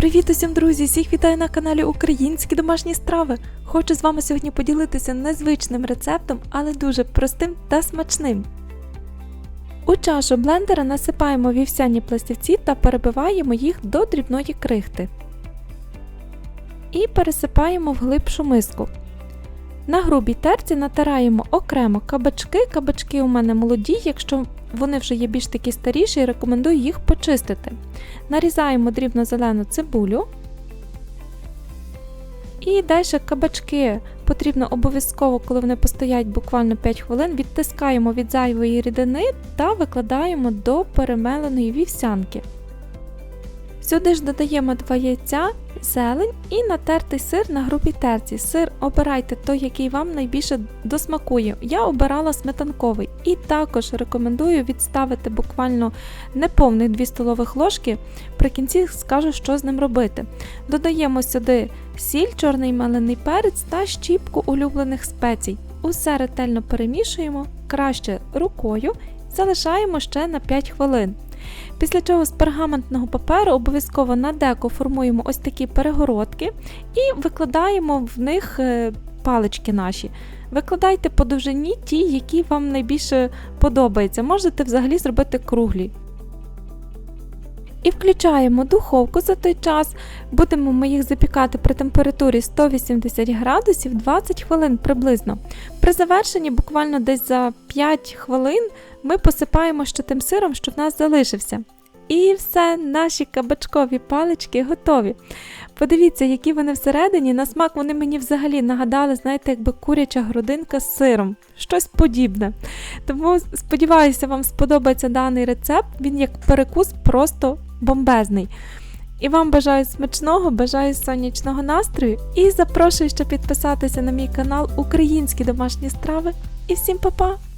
Привіт усім, друзі! Всіх вітаю на каналі Українські домашні страви. Хочу з вами сьогодні поділитися незвичним рецептом, але дуже простим та смачним. У чашу блендера насипаємо вівсяні пластівці та перебиваємо їх до дрібної крихти. І пересипаємо в глибшу миску. На грубій терці натираємо окремо кабачки. Кабачки у мене молоді, якщо вони вже є більш такі старіші, рекомендую їх почистити. Нарізаємо дрібно зелену цибулю. І далі кабачки потрібно обов'язково, коли вони постоять буквально 5 хвилин, відтискаємо від зайвої рідини та викладаємо до перемеленої вівсянки. Сюди ж додаємо 2 яйця, зелень і натертий сир на грубій терці. Сир обирайте той, який вам найбільше досмакує. Я обирала сметанковий і також рекомендую відставити буквально неповних 2 столових ложки. При кінці скажу, що з ним робити. Додаємо сюди сіль, чорний мелений перець та щіпку улюблених спецій. Усе ретельно перемішуємо, краще рукою, залишаємо ще на 5 хвилин. Після чого з пергаментного паперу обов'язково на деко формуємо ось такі перегородки і викладаємо в них е, палички наші. Викладайте по довжині ті, які вам найбільше подобаються. Можете взагалі зробити круглі. І включаємо духовку за той час. Будемо ми їх запікати при температурі 180 градусів 20 хвилин приблизно. При завершенні, буквально десь за 5 хвилин, ми посипаємо ще тим сиром, що в нас залишився. І все, наші кабачкові палички готові. Подивіться, які вони всередині. На смак вони мені взагалі нагадали, знаєте, якби куряча грудинка з сиром. Щось подібне. Тому сподіваюся, вам сподобається даний рецепт. Він як перекус просто бомбезний. І вам бажаю смачного, бажаю сонячного настрою і запрошую ще підписатися на мій канал Українські домашні страви. І всім па-па!